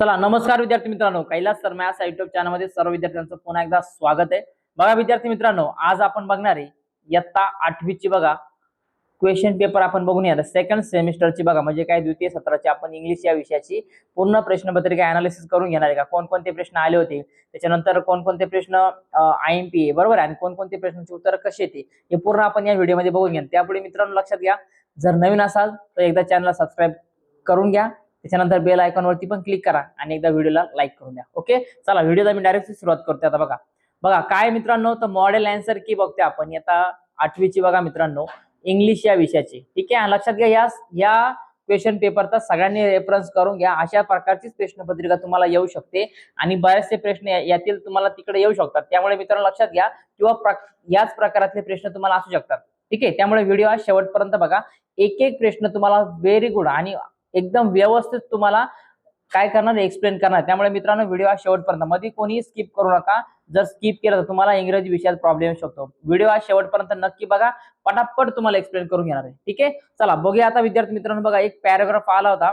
चला नमस्कार विद्यार्थी मित्रांनो. कैलास सरमॅस युट्यूब चॅनलमध्ये सर्व विद्यार्थ्यांचं पुन्हा एकदा स्वागत आहे. बघा विद्यार्थी मित्रांनो आज आपण बघणार आहे इयत्ता आठवीची बघा. क्वेश्चन पेपर आपण बघून या सेकंड सेमिस्टरची बघा म्हणजे काय द्वितीय सत्राची आपण इंग्लिश या विषयाची पूर्ण प्रश्नपत्रिका अनालिसिस करून घेणार आहे का? कोणकोणते प्रश्न आले होते? त्याच्यानंतर कोणकोणते प्रश्न आय एम पी ए बरोबर आहे? आणि कोणकोणते प्रश्नांची उत्तर कशी येते? हे पूर्ण आपण या व्हिडिओमध्ये बघून घ्या त्यापुढे मित्रांनो लक्षात घ्या. जर नवीन असाल तर एकदा चॅनलला सबस्क्राईब करून घ्या. त्याच्यानंतर बेल आयकॉनवरती पण क्लिक करा आणि एकदा व्हिडिओला लाईक करून द्या. ओके चला व्हिडिओला मी डायरेक्ट सुरुवात करते आता बघा. बघा काय मित्रांनो? तर मॉडेल अँसर की बघते आपण. आता आठवीची बघा मित्रांनो. इंग्लिश या विषयाची. ठीक आहे? लक्षात घ्या या या क्वेश्चन पेपरचा सगळ्यांनी रेफरन्स करून घ्या. अशा प्रकारचीच प्रश्नपत्रिका तुम्हाला येऊ शकते. आणि बरेचसे प्रश्न यातील तुम्हाला तिकडे येऊ शकतात. त्यामुळे मित्रांनो लक्षात घ्या. किंवा याच प्रकारातले प्रश्न तुम्हाला असू शकतात. ठीक आहे? त्यामुळे व्हिडिओ हा शेवटपर्यंत बघा. एक एक प्रश्न तुम्हाला व्हेरी गुड आणि एकदम व्यवस्थित तुम्हाला काय करणार एक्सप्लेन करणार. त्यामुळे मित्रांनो व्हिडिओ हा शेवटपर्यंत. मध्ये कोणीही स्किप करू नका. जर स्किप केलं तर तुम्हाला इंग्रजी विषयात प्रॉब्लेम येऊ शकतो. व्हिडिओ हा शेवटपर्यंत नक्की बघा. पटापट तुम्हाला एक्सप्लेन करून घेणार आहे. ठीक आहे? चला बघूया आता विद्यार्थी मित्रांनो बघा एक पॅराग्राफ आला होता.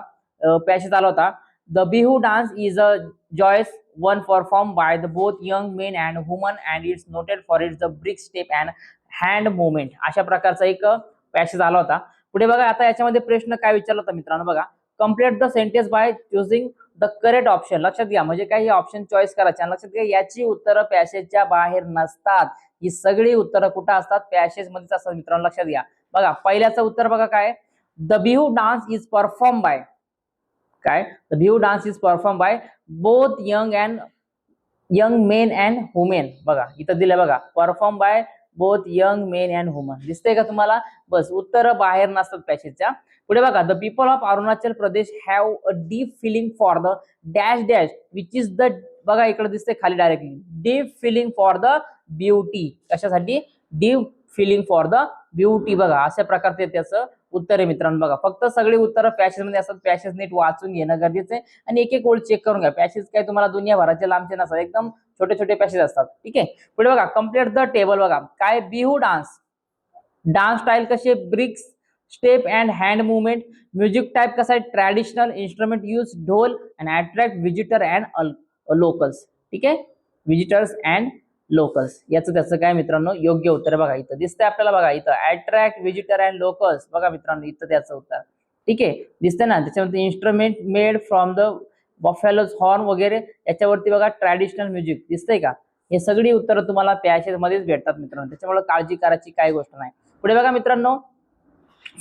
पॅसेज आला होता. The Bihu dance is a joyous one perform by the both young men and woman and it's noted for its the brisk step and hand movement अशा प्रकारचा एक पॅसेज आला होता. पुढे बघा आता याच्यामध्ये प्रश्न काय विचारला होता मित्रांनो बघा complete the sentence by choosing the correct option लक्षात घ्या म्हणजे काय हे ऑप्शन चॉईस करायचे आणि लक्षात घ्या याची उत्तरं पॅसेजच्या बाहेर नसतात. ही सगळी उत्तरं कुठं असतात? पॅसेज मध्येच असतात मित्रांनो लक्षात घ्या. बघा पहिल्याचं उत्तर बघा काय? The Bihu dance is perform by काय? The Bihu dance is perform by both young and young men and women बघा इथं दिलं बघा perform by both young men and women दिसतंय का तुम्हाला? बस उत्तर बाहेर नसतात पॅसेजच्या पुढे बघा the people of Arunachal Pradesh have a deep feeling for the dash dash which is the बघा इकडे दिसते खाली directly deep feeling for the beauty कशासाठी? Deep feeling for the beauty बघा अशा प्रकारचे त्याचं उत्तर आहे मित्रांनो. बघा फक्त सगळी उत्तरं पॅशेजमध्ये असतात. पॅशेज नीट वाचून घेणं गरजेचं आहे. आणि एक एक ओळ चेक करून घ्या. पॅशेज काय तुम्हाला दुनियाभराचे लांबचे नसतात एकदम छोटे छोटे पॅसेज असतात. ठीक? आहे पुढे बघा कंप्लीट द टेबल बघा. काय? बिहू डान्स डान्स स्टाईल कसे brisk step and hand movement music type कसा आहे? Traditional instrument use dhol and attract visitor and locals ठीक? आहे व्हिजिटर्स अँड लोकल्स याचं त्याचं काय मित्रांनो? योग्य उत्तर बघा इथं. दिसतंय आपल्याला बघा इथं. अट्रॅक्ट व्हिजिटर अँड लोकल्स बघा मित्रांनो इथं त्याचं उत्तर. ठीक? आहे दिसतंय ना? त्याच्यामध्ये instrument made from the buffaloes horn वगैरे याच्यावरती बघा ट्रॅडिशनल म्युझिक दिसतंय का? हे सगळी उत्तरं तुम्हाला पॅसेज मध्येच भेटतात मित्रांनो. त्याच्यामुळे काळजी करायची काही गोष्ट नाही. पुढे बघा मित्रांनो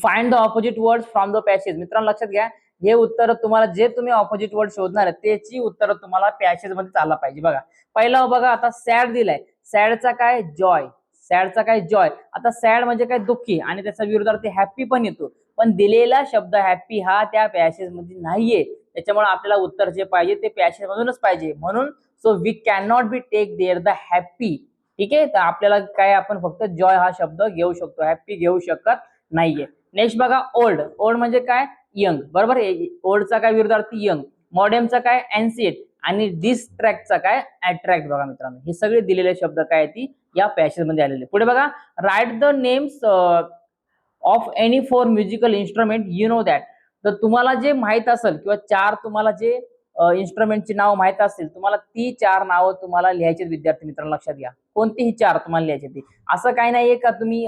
find the opposite word from the passage मित्रांनो लक्षात घ्या हे उत्तर तुम्हाला जे तुम्ही ऑपोजिट वर्ड शोधणार आहे त्याची उत्तर तुम्हाला पॅशेजमध्ये चालला पाहिजे. बघा पहिला बघा आता सॅड दिलाय. सॅडचा काय? जॉय सॅडचा काय? जॉय आता सॅड म्हणजे काय? दुःखी. आणि त्याचा विरोधार्थी हॅप्पी पण येतो. पण दिलेला शब्द हॅप्पी हा त्या पॅसेजमध्ये नाहीये. त्याच्यामुळे आपल्याला उत्तर जे पाहिजे ते पॅशन मधूनच पाहिजे. म्हणून so we can not be take there the happy ठीक आहे? तर आपल्याला काय आपण फक्त जॉय हा शब्द घेऊ शकतो. हॅप्पी घेऊ शकत नाहीये. नेक्स्ट बघा ओल्ड ओल्ड म्हणजे काय? यंग बरोबर? ओल्डचा काय विरुद्धार्थी? यंग मॉडेमचा काय? एनसीएट आणि डिस्ट्रॅक्टचा काय? अट्रॅक्ट बघा मित्रांनो हे सगळे दिलेले शब्द काय ती? या पॅसेजमध्ये आलेले पुढे बघा write the names of any four musical instrument you know that तर तुम्हाला जे माहीत असेल किंवा चार तुम्हाला जे इन्स्ट्रुमेंटची नाव माहीत असतील तुम्हाला ती चार नावं तुम्हाला लिहायचे विद्यार्थी मित्रांनो लक्षात घ्या. कोणतीही चार तुम्हाला लिहायची ती. असं काही नाहीये का तुम्ही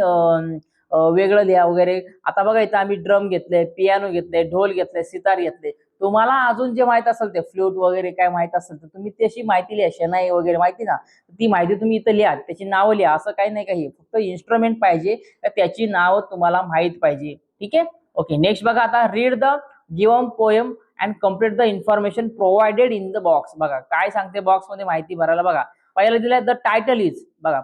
वेगळं लिहा वगैरे. आता बघा इथं आम्ही ड्रम घेतले पियानो घेतले ढोल घेतले सितार घेतले तुम्हाला अजून जे माहीत असेल ते फ्लूट वगैरे काय माहीत असेल तर तुम्ही त्याची माहिती लिहा शनाई वगैरे माहिती ना? ती माहिती तुम्ही इथं लिहा त्याची नावं लिहा. असं काही नाही काही. फक्त इन्स्ट्रुमेंट पाहिजे त्याची नावं तुम्हाला माहीत पाहिजे. ठीक आहे? ओके नेक्स्ट बघा आता read the given poem and complete the information provided in the box बघा काय सांगते बॉक्समध्ये माहिती भरायला बघा. पहिला दिलाय द टायटल इज बघा.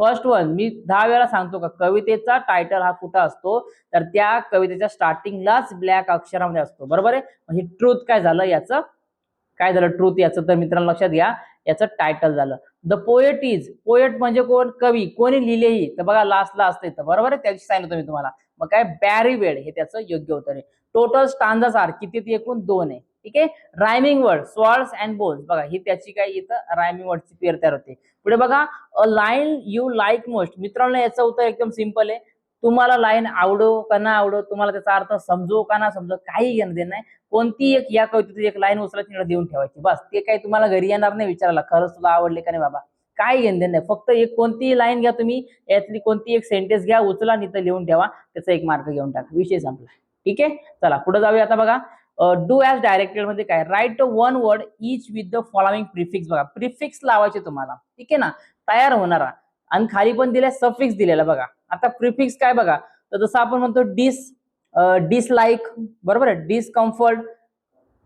फर्स्ट वन मी दहा वेळा सांगतो का कवितेचा टायटल हा कुठं असतो? तर त्या कवितेच्या स्टार्टिंगलाच ब्लॅक अक्षरामध्ये असतो. बरोबर आहे? म्हणजे ट्रूथ काय झालं याचं? काय झालं ट्रूथ याचं? तर मित्रांनो लक्षात घ्या याचं टायटल झालं. द पोएट इज पोएट म्हणजे कोण? कवी. कोणी लिहिलेही. तर बघा लास्टला असतं इथं. बरोबर आहे? त्याची सांगितलं मी तुम्हाला. मग काय बॅरी वेड हे त्याचं योग्य उत्तर आहे. टोटल स्टांजास आर किती ते एकूण? दोन आहे. ठीक आहे? Rhyming word swords and bowls बघा ही त्याची काय इथं रायमिंग वर्डची पेर तयार होते. पुढे बघा a line you like most मित्रांनो याचं उत्तर एकदम सिंपल आहे. तुम्हाला लाईन आवडो का ना आवडो तुम्हाला त्याचा अर्थ समजो का ना समजो काही घेणं देणं नाही. कोणती एक या कवितेची एक लाईन उचलायची देऊन ठेवायची. बस ते काही तुम्हाला घरी येणार नाही विचारायला. खरंच तुला आवडले का नाही बाबा? काय घेणं नाही. फक्त एक कोणतीही लाईन घ्या तुम्ही यातली कोणती एक सेंटेन्स घ्या उचला आणि इथं लिहून ठेवा. त्याचा एक मार्क घेऊन टाका. विषय संपला. ठीक आहे? चला पुढे जाऊया आता बघा. डू ॲज डायरेक्टेडमध्ये काय? Write one word each with the following prefix बघा प्रिफिक्स लावायचे तुम्हाला. ठीक आहे ना? तयार होणारा. आणि खाली पण दिलाय सफिक्स दिलेला बघा. आता प्रिफिक्स काय बघा? तर जसं आपण म्हणतो डिस डिसलाईक बरोबर आहे? डिसकम्फर्ट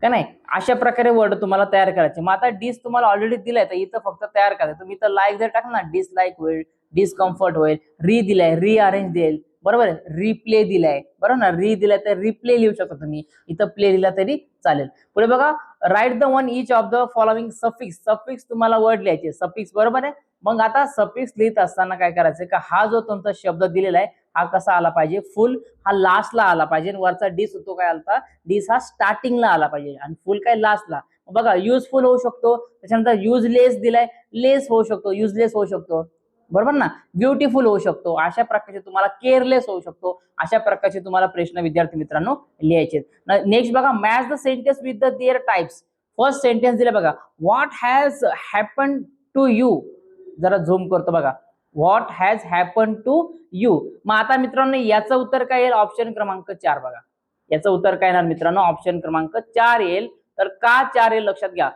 का नाही? अशा प्रकारे वर्ड तुम्हाला तयार करायचे. मग आता डिस तुम्हाला ऑलरेडी दिलाय तर इथं फक्त तयार करायचं तुम्ही इथं लाईक जर टाकलं ना डिसलाईक होईल डिस्कम्फर्ट होईल री दिलाय रिअरेंज देईल. बरोबर आहे? रिप्ले दिलाय. बरोबर ना? री दिलाय तर रिप्ले लिहू शकता तुम्ही. इथं प्ले दिला तरी चालेल. पुढे बघा write the one each of the following suffix suffix तुम्हाला वर्ड लिहायचे सफिक्स बरोबर आहे? मग आता सफिक्स लिहित असताना काय करायचं? का हा जो तुमचा शब्द दिलेला आहे हा कसा आला पाहिजे? फुल हा लास्टला आला पाहिजे. वरचा डिस होतो काय आला डिस हा स्टार्टिंगला आला पाहिजे. आणि फुल काय लास्टला बघा युजफुल होऊ शकतो. त्याच्यानंतर युजलेस दिलाय. लेस होऊ शकतो. युजलेस होऊ शकतो. बरोबर ना? ब्युटिफुल होऊ शकतो. अशा प्रकारचे तुम्हाला केअरलेस होऊ शकतो. अशा प्रकारचे तुम्हाला प्रश्न विद्यार्थी मित्रांनो लिहायचे नेक्स्ट बघा match the sentence with the their types first sentence दिले बघा. What has happen to you जरा झूम करतो बघा. What has happen to you मग आता मित्रांनो याचं उत्तर काय येईल? ऑप्शन क्रमांक चार बघा. याचं उत्तर काय येणार मित्रांनो? ऑप्शन क्रमांक चार येईल. तर का चार येईल? लक्षात घ्या.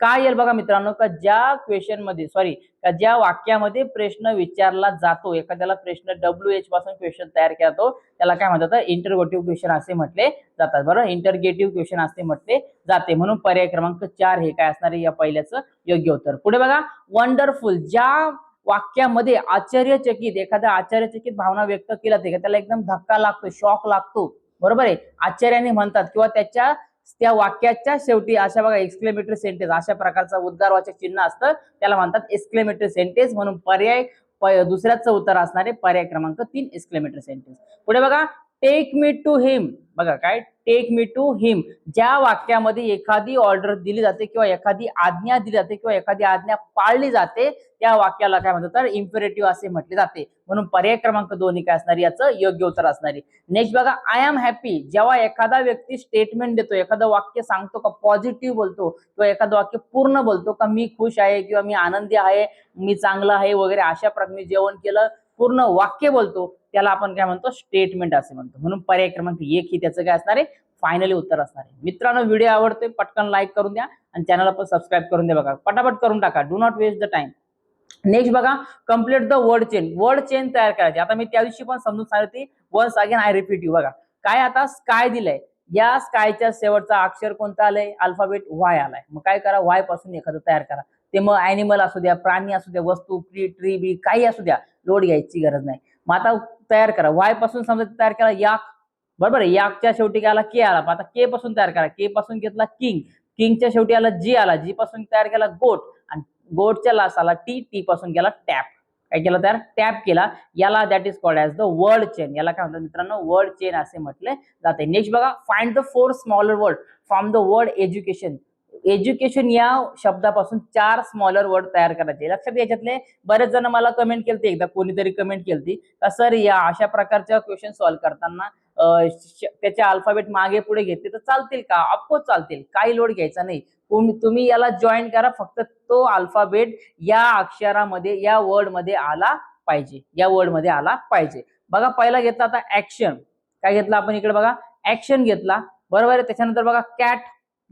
काय येईल बघा मित्रांनो? का ज्या क्वेश्चनमध्ये सॉरी का ज्या वाक्यामध्ये प्रश्न विचारला जातो एखाद्याला प्रश्न डब्ल्यू एच पासून क्वेश्चन तयार केला जातो त्याला काय म्हणतात? इंटरगेटिव्ह क्वेश्चन असे म्हटले जातात. बरोबर? इंटरगेटिव्ह क्वेश्चन असे म्हटले जाते. म्हणून पर्याय क्रमांक चार हे काय असणार आहे? या पहिल्याचं योग्य उत्तर. पुढे बघा. वंडरफुल ज्या वाक्यामध्ये आश्चर्यचकित एखाद्या आश्चर्यचकित भावना व्यक्त केल्या जाते त्याला एकदम धक्का लागतो शॉक लागतो. बरोबर आहे? आश्चर्याने म्हणतात किंवा त्याच्या त्या वाक्याच्या शेवटी अशा बघा एक्सक्लेमेटरी सेंटेन्स अशा प्रकारचा उद्गारवाचक चिन्ह असतं. त्याला म्हणतात एक्सक्लेमेटरी सेंटेन्स म्हणून पर्याय प- दुसऱ्याचं उत्तर असणारे पर्याय क्रमांक तीन एक्सक्लेमेटरी सेंटेन्स पुढे बघा टेक मी टू हिम बघा काय? टेक मी टू हिम ज्या वाक्यामध्ये एखादी ऑर्डर दिली जाते किंवा एखादी आज्ञा दिली जाते किंवा एखादी आज्ञा पाळली जाते त्या वाक्याला काय म्हणतात तर इम्पेरेटिव्ह असे म्हटले जाते. म्हणून पर्याय क्रमांक दोन्ही काय असणार? याचं योग्य उत्तर असणारी नेक्स्ट बघा आय एम हॅपी जेव्हा एखादा व्यक्ती स्टेटमेंट देतो एखादं वाक्य सांगतो का पॉझिटिव्ह बोलतो किंवा एखादं वाक्य पूर्ण बोलतो का मी खुश आहे किंवा मी आनंदी आहे मी चांगला आहे वगैरे अशा प्रकारे जेवण केलं पूर्ण वाक्य बोलतो त्याला आपण काय म्हणतो स्टेटमेंट असे म्हणतो. म्हणून पर्याय क्रमांक एक ही त्याचं काय असणार आहे? फायनली उत्तर असणार आहे. मित्रांनो व्हिडिओ आवडतोय पटकन लाईक करून द्या आणि चॅनलला पण सबस्क्राईब करून द्या बघा. पटापट करून टाका. Do not waste the time next बघा complete the word chain word chain तयार करायची. आता मी त्या दिवशी पण समजून सांगितली once again I repeat you बघा. काय आता स्काय दिलंय. या स्कायच्या शेवटचा अक्षर कोणता आलंय? अल्फाबेट वाय आलाय. मग काय करा? वायपासून एखादं तयार करा. ते मग अॅनिमल असू द्या प्राणी असू द्या वस्तू ट्री ट्री बी काही असू द्या. लोड घ्यायची गरज नाही. मग आता तयार करा. वायपासून समजा तयार केला याक बरोबर आहे? याकच्या शेवटी काय आला? के आला. आता के पासून तयार करा. के पासून घेतला किंग किंगच्या शेवटी आला जी आला. जी पासून तयार केला गोट आणि गोटच्या लास्ट आला टी टी पासून गेला टॅप काय केला तयार? टॅप केला. याला that is called as the word chain याला काय म्हणतात मित्रांनो? वर्ड चेन असे म्हटले जाते. नेक्स्ट बघा. Find the four smaller word from the word education education या शब्दापासून चार स्मॉलर वर्ड तयार करायचे. लक्षात याच्यातले. बरेच जण मला कमेंट केलते एकदा कोणीतरी कमेंट केलती का सर या अशा प्रकारच्या क्वेश्चन सॉल्व्ह करताना त्याच्या त्याचे अल्फाबेट मागे पुढे घेतले तर चालतील का? ऑफकोर्स चालतील. काही लोड घ्यायचा नाही. तुम्ही तुम्ही याला जॉईन करा फक्त तो अल्फाबेट या अक्षरामध्ये या वर्डमध्ये आला पाहिजे. या वर्डमध्ये आला पाहिजे. बघा पहिला घेतला आता ऍक्शन काय घेतला आपण इकडे बघा? ऍक्शन घेतला. बरोबर आहे? त्याच्यानंतर बघा कॅट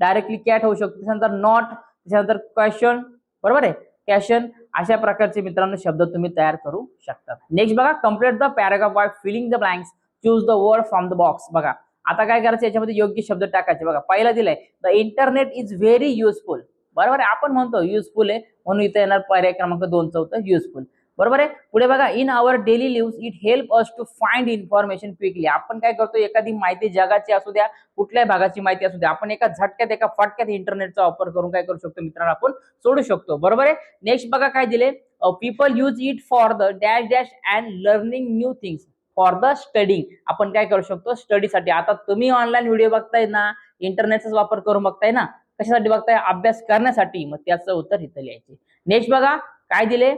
डायरेक्टली कॅट होऊ शकतो. त्याच्यानंतर नॉट त्याच्यानंतर क्वेश्चन बरोबर आहे? कॅशन अशा प्रकारचे मित्रांनो शब्द तुम्ही तयार करू शकता. नेक्स्ट बघा complete the paragraph by filling the blanks choose the word from the box बघा आता काय करायचं? याच्यामध्ये योग्य शब्द टाकायचे. बघा पहिला दिलाय the internet is very useful बरोबर आहे? आपण म्हणतो युजफुल आहे. म्हणून इथे येणार पर्याय क्रमांक दोन चौथं युजफुल बरोबर आहे? पुढे बघा in our daily live it help us to find information quickly आपण काय करतो एखादी माहिती जगाची असू द्या कुठल्याही भागाची माहिती असू द्या आपण एका झटक्यात एका फटक्यात इंटरनेटचा वापर करून काय करू शकतो मित्रांनो? आपण सोडू शकतो. बरोबर आहे? नेक्स्ट बघा काय दिले? People use it for the dash dash and learning new things for the studying आपण काय करू शकतो? स्टडीसाठी आता तुम्ही ऑनलाईन व्हिडिओ बघताय ना इंटरनेटचा वापर करून बघताय ना कशासाठी बघताय? अभ्यास करण्यासाठी. मग त्याचं उत्तर इथं लिहायचे. नेक्स्ट बघा काय दिले?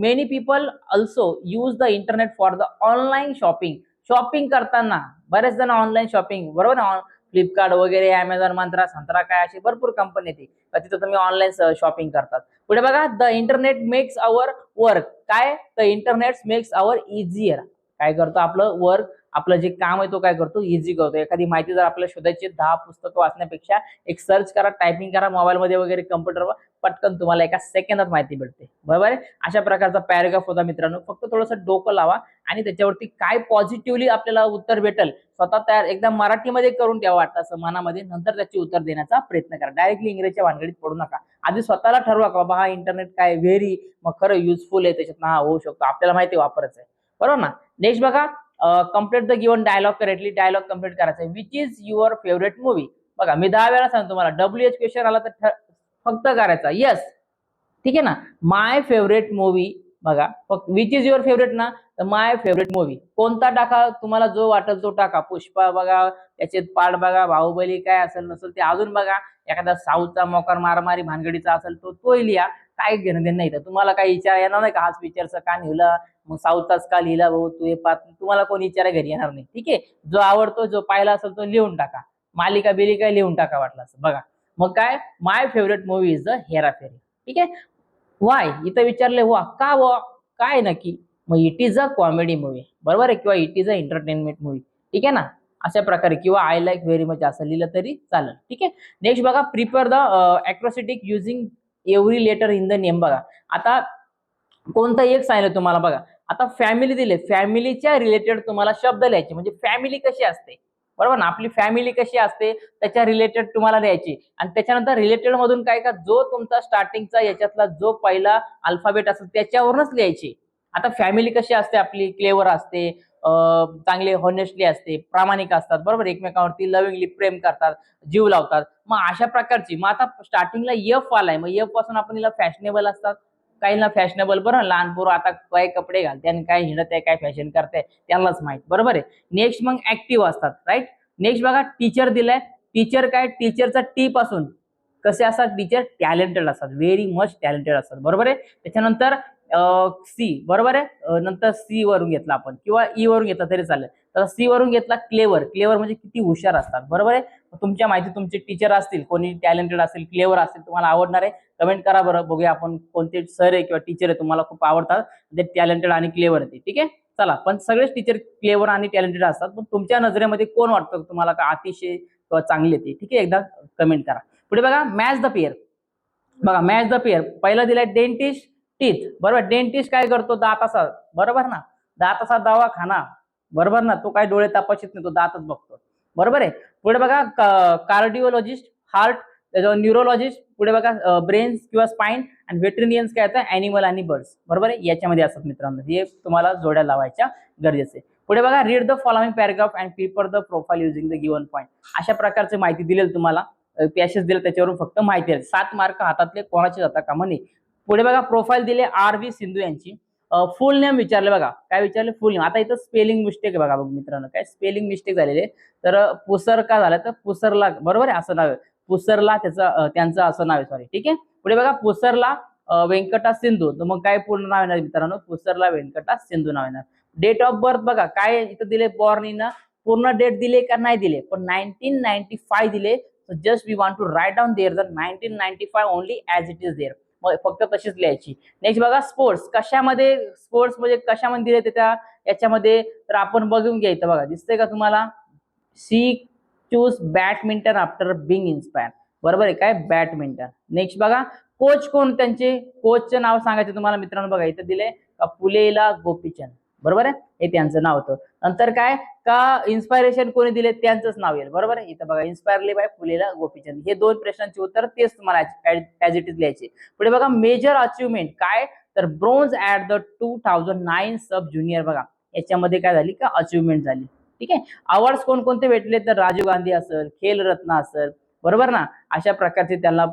Many people also use the internet for the online shopping shopping करताना बरेच जण ऑनलाईन शॉपिंग बरोबर ना? फ्लिपकार्ट वगैरे अमेझॉन मंत्रा संत्रा काय अशी भरपूर कंपनी येते. तिथं तुम्ही ऑनलाईन शॉपिंग करतात. पुढे बघा the internet makes our work काय? The internet makes our easier काय करतो आपलं? वर्क आपलं जे काम आहे तो काय करतो? इझी करतो. एखादी माहिती जर आपल्याला शोधायची दहा पुस्तकं वाचण्यापेक्षा एक सर्च करा टायपिंग करा मोबाईलमध्ये वगैरे कम्प्युटरवर पटकन तुम्हाला एका सेकंदात माहिती भेटते. बरोबर आहे? अशा प्रकारचा पॅराग्राफ होता मित्रांनो. फक्त थोडंसं डोकं लावा आणि त्याच्यावरती काय पॉझिटिव्हली आपल्याला उत्तर भेटेल स्वतः तयार एकदा मराठीमध्ये करून ठेवा वाटतं असं मनामध्ये. नंतर त्याची उत्तर देण्याचा प्रयत्न करा. डायरेक्टली इंग्रजीच्या भानगडीत पडू नका. आधी स्वतःला ठरवा का बाबा हा इंटरनेट काय व्हेरी मग खरं युजफुल आहे त्याच्यात हा होऊ शकतो. आपल्याला माहिती आहे, आहे. बरोबर ना? नेक्स्ट बघा complete the given dialogue correctly dialogue complete करायचा आहे which is your favourite movie बघा मी दहा वेळा सांगतो तुम्हाला डब्ल्यू एच क्वेश्चन आला तर फक्त करायचा. येस ठीक आहे ना? माय फेवरेट मूवी बघा फक्त विच इज युअर फेवरेट ना? तर माय फेवरेट मूवी कोणता टाका तुम्हाला जो वाटत तो टाका. पुष्पा बघा त्याचे पाठ बघा बाहुबली काय असेल नसेल ते अजून बघा. एखादा साऊथचा मोकार मारामारी भानगडीचा असेल तो तोही लिहा. काय घेणं देणं नाही. तर तुम्हाला काही विचार येणार नाही का? हाच विचारचं का लिहिला मग साऊथचाच का लिहिला भाऊ तू हे पाच तुम्हाला कोणी विचारा घरी येणार नाही. ठीक आहे? जो आवडतो जो पाहिला असेल तो लिहून टाका. मालिका बिलिका लिहून टाका वाटलं असं. बघा. मग काय? My favourite movie is the Hera Pheri ठीक आहे? वाय इथं विचारले वा का वा? काय नक्की? मग it is a comedy movie बरोबर आहे? किंवा it is a entertainment movie ठीक आहे ना? अशा प्रकारे. किंवा आय लाईक व्हेरी मच असं लिहिलं तरी चालेल. ठीक आहे? नेक्स्ट बघा prepare the acrostic using every letter in the name बघा. आता कोणता एक सांगितलं तुम्हाला बघा. आता फॅमिली दिले. फॅमिलीच्या रिलेटेड तुम्हाला शब्द लिहायचे. म्हणजे फॅमिली कशी असते? बरोबर ना? आपली फॅमिली कशी असते? त्याच्या रिलेटेड तुम्हाला लिहायची. आणि त्याच्यानंतर रिलेटेड मधून काय का? जो तुमचा स्टार्टिंगचा याच्यातला जो पहिला अल्फाबेट असेल त्याच्यावरूनच लिहायची. आता फॅमिली कशी असते? आपली क्लेवर असते. चांगले हॉनेस्टली असते प्रामाणिक असतात बरोबर? एकमेकांवरती लविंगली प्रेम करतात जीव लावतात. मग अशा प्रकारची मग आता स्टार्टिंगला यफ आलाय मग यफपासून आपण हिला फॅशनेबल असतात. काहींना फॅशनेबल बरं लहान पोरं आता काय कपडे घालते आणि काय हिंडत आहे काय फॅशन करते त्यांनाच माहीत बरोबर आहे? नेक्स्ट मग ऍक्टिव्ह असतात राईट नेक्स्ट बघा टीचर दिलाय. टीचर काय? टीचरचा टी पासून कसे असतात? टीचर टॅलेंटेड असतात व्हेरी मच टॅलेंटेड असतात बरोबर आहे? त्याच्यानंतर सी बरोबर आहे? नंतर सी वरून घेतला आपण. किंवा ई वरून घेतला तरी चालेल. तर सी वरून घेतला क्लेवर क्लेवर म्हणजे किती हुशार असतात. बरोबर आहे? तुमच्या माहिती तुमचे टीचर असतील कोणी टॅलेंटेड असेल क्लेवर असेल तुम्हाला आवडणार आहे. कमेंट करा बरं. बघूया आपण कोणते सर आहे किंवा टीचर आहे तुम्हाला खूप आवडतात. ते टॅलेंटेड आणि क्लेवर आहे ठीक आहे? चला. पण सगळेच टीचर क्लेवर आणि टॅलेंटेड असतात. पण तुमच्या नजरेमध्ये कोण वाटतं तुम्हाला का अतिशय किंवा चांगली येते ठीक आहे? एकदा कमेंट करा. पुढे बघा. मॅच द पेअर बघा. मॅच द पेअर पहिला दिलाय डेंटिस्ट टीथ बरोबर? डेंटिस्ट काय करतो? दाताचा बरोबर ना? दाताचा दवाखाना. बरोबर ना? तो काय डोळे तपासित नाही तो दातच बघतो. बरोबर आहे? पुढे बघा कार्डिओलॉजिस्ट हार्ट त्याच्यावर न्यूरोलॉजिस्ट पुढे बघा ब्रेन्स किंवा स्पाइन आणि वेटरिनियन्स काय येतं? अॅनिमल आणि बर्ड्स बरोबर आहे? याच्यामध्ये असतात मित्रांनो. हे तुम्हाला जोड्या लावायच्या गरजेचे पुढे बघा read the following paragraph and paper the profile using the given point अशा प्रकारची माहिती दिलेली तुम्हाला. पॅसेज दिले त्याच्यावरून फक्त माहिती आहे. सात मार्क हातातले कोणाचे जाता कामा नाही पुढे बघा प्रोफाईल दिले आर व्ही सिंधू यांची. फुल नेम विचारले बघा. काय विचारले? फुल नेम आता इथं स्पेलिंग मिस्टेक आहे बघा बघ मित्रांनो. काय स्पेलिंग मिस्टेक झालेले तर पुसर का झालं तर पुसरला. बरोबर आहे? असं नाव आहे. पुसरला त्याचं त्यांचं असं नाव आहे. सॉरी ठीक आहे? पुढे बघा पुसरला व्यंकटा सिंधू. तर मग काय पूर्ण नाव येणार मित्रांनो? पुसरला व्यंकटा सिंधू नाव येणार. डेट ऑफ बर्थ बघा. काय इथं दिले बॉर्न इन पूर्ण डेट दिले का नाही दिले पण नाईन्टीन नाईन्टी फाय दिले just we want to write down there the nineteen ninety five only as it is there फक्त तशीच लिहायची. नेक्स्ट बघा स्पोर्ट्स कशामध्ये स्पोर्ट्स म्हणजे कशामध्ये दिले ते त्या याच्यामध्ये तर आपण बघून घ्यायचं बघा. दिसतंय का तुम्हाला? She choose badminton after being inspire बरोबर आहे काय? बॅडमिंटन नेक्स्ट बघा कोच कोण? त्यांचे कोचचं नाव सांगायचं तुम्हाला मित्रांनो. बघा इथं दिले का? पुलेला गोपीचंद. बरोबर आहे? हे त्यांचं नाव होतं. नंतर काय? का इन्स्पायरेशन कोणी दिले? त्यांचंच नाव येईल. बरोबर आहे? इथं बघा इन्स्पायरली बाय फुलेला गोपीचंद. हे दोन प्रश्नांची उत्तर तेच तुम्हाला ऍज इट इज लिहायचे. पुढे बघा मेजर अचिव्हमेंट काय? तर bronze at the two thousand nine sub junior बघा. याच्यामध्ये काय झाली? का अचिव्हमेंट झाली. ठीक आहे? अवॉर्ड्स कोणकोणते भेटले? तर राजीव गांधी असेल खेलरत्न असेल. बरोबर ना? अशा प्रकारचे त्यांना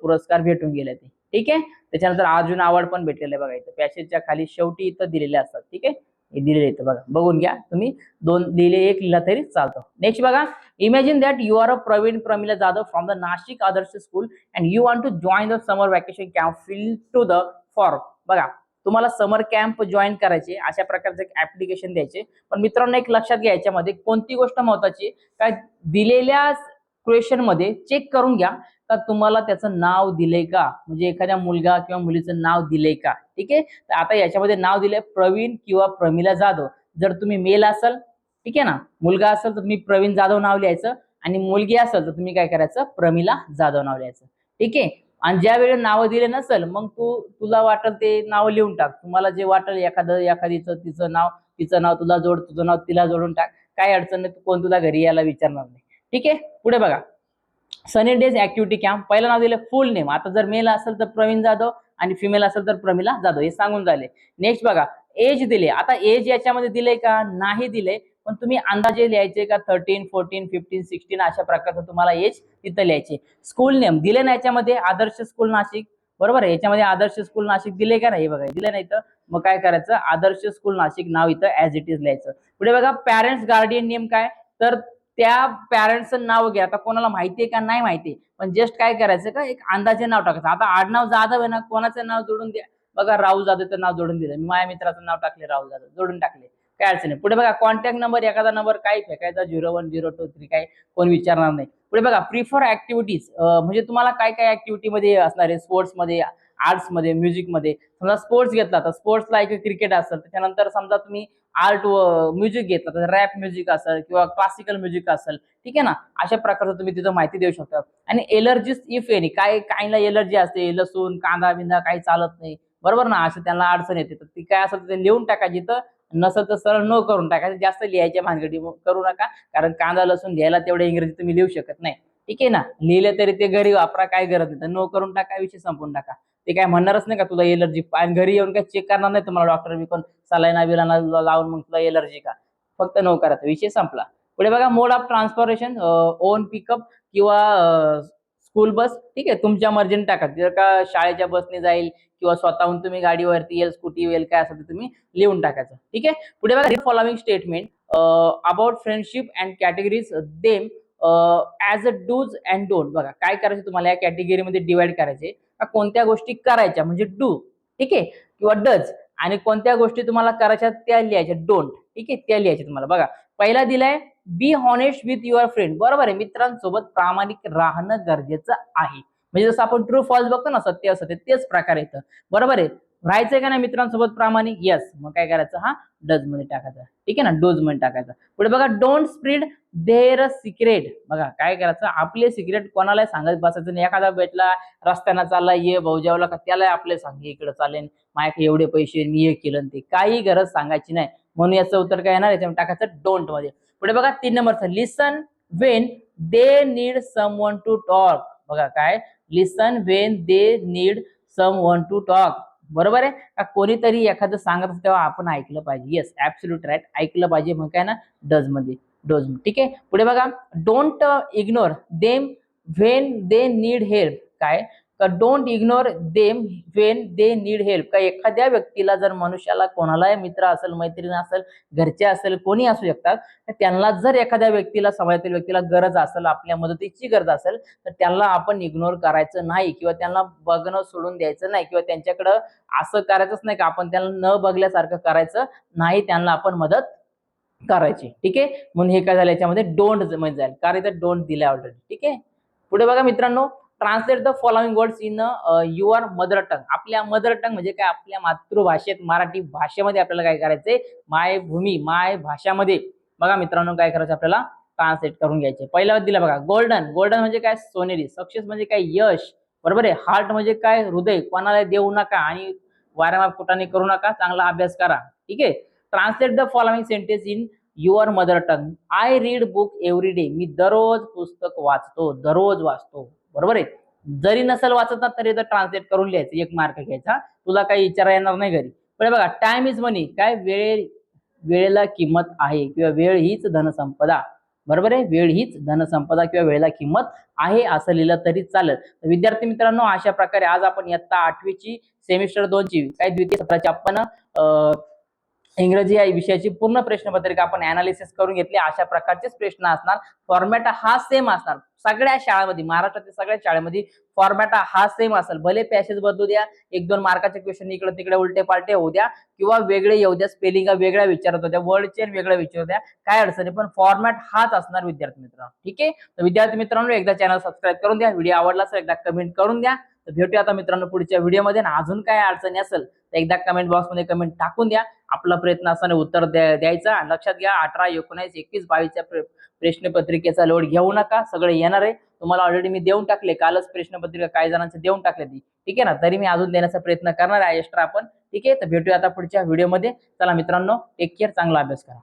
पुरस्कार भेटून गेले ते. ठीक आहे? त्याच्यानंतर अर्जुन अवॉर्ड पण भेटलेले बघा इथं. पॅसेजच्या खाली शेवटी इथं दिलेले असतात. ठीक आहे? हे दिलेले इथं बघा बघून घ्या. तुम्ही दोन लिहिले एक लिहिला तरी चालतं. नेक्स्ट बघा imagine that you are a Praveen Pramila Jadhav from the Nashik Adarsh school and you want to join the summer vacation camp fill to the form बघा तुम्हाला समर कॅम्प जॉईन करायचे अशा प्रकारचे एक ऍप्लिकेशन द्यायचे. पण मित्रांनो एक लक्षात घ्या याच्यामध्ये कोणती गोष्ट महत्वाची काय दिलेल्या क्वेश्चनमध्ये चेक करून घ्या. का तुम्हाला त्याचं नाव दिले का? म्हणजे एखाद्या मुलगा किंवा मुलीचं नाव दिलंय का? ठीक आहे? तर आता याच्यामध्ये नाव दिलंय प्रवीण किंवा प्रमिला जाधव. जर तुम्ही मेल असाल ठीक आहे ना? मुलगा असेल तर तुम्ही प्रवीण जाधव नाव लिहायचं आणि मुलगी असेल तर तुम्ही काय करायचं? प्रमिला जाधव नाव लिहायचं. ठीक आहे? आणि ज्या वेळी नावं दिले नसेल मग तू तुला वाटेल ते नाव लिहून टाक. तुम्हाला जे वाटेल एखादं एखादीचं तिचं नाव तिचं नाव तुला जोड तुझं नाव तिला जोडून टाक. काय अडचण नाही कोण तुला घरी यायला विचारणार नाही. ठीक आहे? पुढे बघा. सनी डेज ऍक्टिव्हिटी कॅम्प पहिलं नाव दिलं फुल नेम आता जर मेल असेल तर प्रवीण जाधव आणि फिमेल असेल तर प्रमिला जाधव. हे सांगून झाले. नेक्स्ट बघा एज दिले. आता एज याच्यामध्ये दिले का? नाही दिले पण तुम्ही अंदाजे लिहायचे का? थर्टीन फोर्टीन फिफ्टीन सिक्स्टीन अशा प्रकारचं तुम्हाला एज तिथं लिहायचे. स्कूल नेम दिले ना याच्यामध्ये? आदर्श स्कूल नाशिक. बरोबर आहे? याच्यामध्ये आदर्श स्कूल नाशिक दिले का नाही? बघा दिले नाही तर मग काय करायचं? आदर्श स्कूल नाशिक नाव इथं ऍज इट इज लिहायचं. पुढे बघा पॅरेंट्स गार्डियन नेम काय? तर त्या पॅरेंट्सचं नाव घ्या. आता कोणाला माहितीये का नाही माहिती पण जस्ट काय करायचं का? एक अंदाजे नाव टाकायचं. आता आडनाव जाधव आहे ना कोणाचं नाव जोडून द्या. बघा राहुल जाधवचं नाव जोडून दिलं. मी माझ्या मित्राचं नाव टाकले राहुल जाधव. जोडून टाकले. काय अडचण नाही. पुढे बघा कॉन्टॅक्ट नंबर एखादा नंबर काय फेकायचा? Zero one zero two three काय? कोण विचारणार नाही. पुढे बघा प्रिफर ऍक्टिव्हिटीज म्हणजे तुम्हाला काय काय ऍक्टिव्हिटी मध्ये असणार आहे? स्पोर्ट्समध्ये आर्ट्समध्ये म्युझिकमध्ये समजा स्पोर्ट्स घेतला तर स्पोर्ट्सला एक क्रिकेट असेल त्याच्यानंतर समजा तुम्ही आर्ट म्युझिक घेतला तर रॅप म्युझिक असेल किंवा क्लासिकल म्युझिक असेल ठीक आहे ना? अशा प्रकारचं तुम्ही तिथं माहिती देऊ शकता. आणि एलर्जीस इफ एनी काय काहीला एलर्जी असते लसूण कांदा बिंदा काही चालत नाही. बरोबर ना? असं त्यांना अडचण येते. तर ती काय असेल ते लिहून टाकायची. तर नसेल तर सरळ न करून टाकायचं. जास्त लिहायच्या भानगडी करू नका. कारण कांदा लसूण लिहायला तेवढे इंग्रजी तुम्ही लिहू शकत नाही. ठीक आहे ना? लिहिले तरी ते घरी वापरा काय गरज नाही. तर नो करून टाका विषय संपून टाका. ते काय म्हणणारच नाही का तुला एलर्जी आणि घरी येऊन काय चेक करणार नाही तुम्हाला डॉक्टर विकून कोण? सलाईना बिलाना लावून मग तुला एलर्जी का? फक्त नो करायचा विषय संपला. पुढे बघा mode of transportation own pickup किंवा स्कूल बस ठीक आहे तुमच्या मर्जीने टाका. जर का शाळेच्या बसने जाईल किंवा स्वतःहून तुम्ही गाडीवरती येईल स्कूटी येईल काय असेल ते तुम्ही लिहून टाकायचं. ठीक आहे? पुढे बघा following statement about friendship and categories them as a dos and don't बघा काय करायचं तुम्हाला या कॅटेगरीमध्ये डिवाइड करायचे? कोणत्या गोष्टी करायच्या? म्हणजे डू ठीक आहे? किंवा डज आणि कोणत्या गोष्टी तुम्हाला करायच्या त्या लिहायच्या. डोंट ठीक आहे? त्या लिहायच्या तुम्हाला. बघा पहिला दिलाय be honest with your friend बरोबर आहे? मित्रांसोबत प्रामाणिक राहणं गरजेचं आहे. म्हणजे जसं आपण ट्रू फॉल्स बघतो ना सत्य असत्य तेच प्रकार येतं. बरोबर आहे? राहायचंय का नाही मित्रांसोबत प्रामाणिक? येस मग काय करायचं? हा डजमध्ये टाकायचा. ठीक आहे ना? डोजमध्ये टाकायचा. पुढे बघा डोंट स्प्रीड देअर सिक्रेट बघा काय करायचं? आपले सिक्रेट कोणाला सांगत बसायचं नाही. एखादा भेटला रस्त्यानं चालला ये भाऊ जेवला का? त्याला आपले सांग इकडे चालेल. माझ्याकडे एवढे पैसे मी हे केलं ते. काही गरज सांगायची नाही. म्हणून याचं उत्तर काय येणार? याच्यामध्ये टाकायचं डोंटमध्ये. पुढे बघा तीन नंबरचं. Listen when they need someone to talk बघा काय? Listen when they need someone to talk बरोबर आहे? का कोणीतरी एखादं सांगत असतं तेव्हा आपण ऐकलं पाहिजे. येस ऍब्सोल्युट राईट ऐकलं पाहिजे मग काय ना? डजमध्ये डोज ठीक आहे? पुढे बघा. Don't ignore them when they need help काय? का don't ignore them when they need help का एखाद्या व्यक्तीला जर मनुष्याला कोणालाही मित्र असेल मैत्रीण असेल घरचे असेल कोणी असू शकतात तर त्यांना जर एखाद्या व्यक्तीला समाजातील व्यक्तीला गरज असेल आपल्या मदतीची गरज असेल तर त्यांना आपण इग्नोर करायचं नाही किंवा त्यांना बघणं सोडून द्यायचं नाही किंवा त्यांच्याकडं असं करायचंच नाही का आपण त्यांना न बघल्यासारखं करायचं नाही त्यांना आपण मदत करायची. ठीक आहे? म्हणून हे काय झालं याच्यामध्ये डोंट म्हणजे जाईल. कारण इथं डोंट दिले ऑलरेडी ठीक आहे? पुढे बघा मित्रांनो. Translate the following words in your mother tongue आपल्या मदर टंग म्हणजे काय? आपल्या मातृभाषेत मराठी भाषेमध्ये आपल्याला काय करायचंय? मायभूमी माय भाषामध्ये बघा मित्रांनो काय करायचं आपल्याला? ट्रान्सलेट करून घ्यायचे पहिला दिला बघा गोल्डन गोल्डन म्हणजे काय? सोनेरी. सक्सेस म्हणजे काय? यश. बरोबर आहे? हार्ट म्हणजे काय? हृदय. कोणाला देऊ नका आणि वारंवार कुटाने करू नका. चांगला अभ्यास करा. ठीक आहे? Translate the following sentence in your mother tongue I read book every day मी दररोज पुस्तक वाचतो. दररोज वाचतो. बरोबर आहे? जरी नसेल वाचत ना तरी तर ट्रान्सलेट करून लिहायचं एक मार्क घ्यायचा. तुला काही विचारा येणार नाही घरी. पण बघा टाइम इज मनी काय वेळ वेळेला किंमत आहे किंवा वेळ हीच धनसंपदा. बरोबर आहे? वेळ हीच धनसंपदा किंवा वेळेला किंमत आहे असं लिहिलं तरी चालत तर विद्यार्थी मित्रांनो अशा प्रकारे आज आपण इयत्ता आठवीची सेमिस्टर दोनची काय द्वितीय सत्राची आपण इंग्रजी या विषयाची पूर्ण प्रश्नपत्रिका आपण अनालिसिस करून घेतली. अशा प्रकारचेच प्रश्न असणार. फॉर्मॅट हा सेम असणार. सगळ्या शाळेमध्ये महाराष्ट्रातील सगळ्या शाळेमध्ये फॉर्मॅट हा सेम असेल. भले पॅसेज बदलू द्या एक दोन मार्काचे क्वेश्चन इकडे तिकडे उलटे पालटे होऊ द्या किंवा वेगळे येऊ द्या स्पेलिंग वेगळ्या विचारत होत्या वर्ड चेन वेगळ्या विचारत होत्या काय अडचणी पण फॉर्मॅट हाच असणार विद्यार्थी मित्रांनो. ठीक आहे? तर विद्यार्थी मित्रांनो एकदा चॅनल सबस्क्राईब करून द्या. व्हिडिओ आवडला असेल एकदा कमेंट करून द्या. तर भेटूया आता मित्रांनो पुढच्या व्हिडिओमध्ये. ना अजून काय अडचणी असेल तर एकदा कमेंट बॉक्समध्ये कमेंट टाकून द्या. आपला प्रयत्न असताना उत्तर द्या- द्यायचा. आणि लक्षात घ्या अठरा एकोणीस एकवीस बावीसच्या प्र- प्रश्नपत्रिकेचा लोड घेऊ नका. सगळे येणार आहे. तुम्हाला ऑलरेडी मी देऊन टाकले. कालच प्रश्नपत्रिका काही जणांचे देऊन टाकले ती. ठीक आहे ना? तरी मी अजून देण्याचा प्रयत्न करणार आहे एक्स्ट्रा आपण. ठीक आहे? तर भेटूया आता पुढच्या व्हिडिओमध्ये. चला मित्रांनो टेक केअर चांगला अभ्यास करा.